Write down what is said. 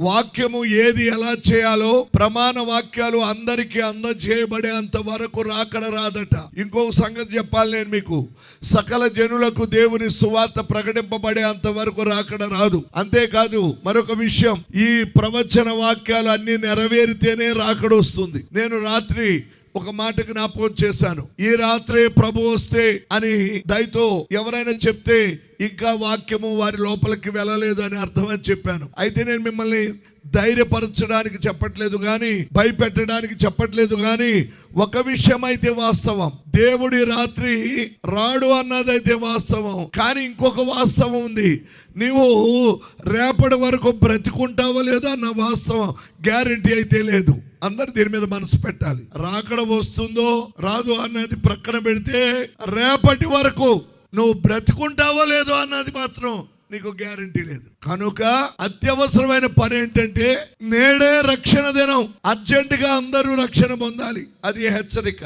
వాక్యము ఏది ఎలా చేయాలో ప్రమాణ వాక్యాలు అందరికీ అందజేయబడేంత వరకు రాకడ రాదట. ఇంకొక సంగతి చెప్పాలి నేను మీకు. సకల జనులకు దేవుని సువార్త ప్రకటింపబడేంత వరకు రాకడ రాదు. అంతేకాదు మరొక విషయం ఈ ప్రవచన వాక్యాలు అన్ని నెరవేరితేనే రాకడొస్తుంది నేను రాత్రి ఒక మాట జ్ఞాపకం చేశాను. ఈ రాత్రే ప్రభు వస్తే అని దయతో ఎవరైనా చెప్తే ఇంకా వాక్యము వారి లోపలికి వెళ్ళలేదు అని అర్థమని చెప్పాను. అయితే నేను మిమ్మల్ని ధైర్యపరచడానికి చెప్పట్లేదు కానీ భయపెట్టడానికి చెప్పట్లేదు కానీ ఒక విషయం అయితే వాస్తవం. దేవుడి రాత్రి రాడు అన్నదైతే వాస్తవం. కానీ ఇంకొక వాస్తవం ఉంది. నీవు రేపటి వరకు బ్రతికుంటావో లేదో అన్న వాస్తవం గ్యారంటీ అయితే లేదు. అందరు దీని మీద మనసు పెట్టాలి. రాకడ వస్తుందో రాదు అన్నది ప్రక్కన పెడితే రేపటి వరకు నువ్వు బ్రతుకుంటావో లేదో అన్నది మాత్రం నీకు గ్యారంటీ లేదు. కనుక అత్యవసరమైన పని ఏంటంటే నేడే రక్షణ దినం. అర్జెంటుగా అందరూ రక్షణ పొందాలి. అది హెచ్చరిక.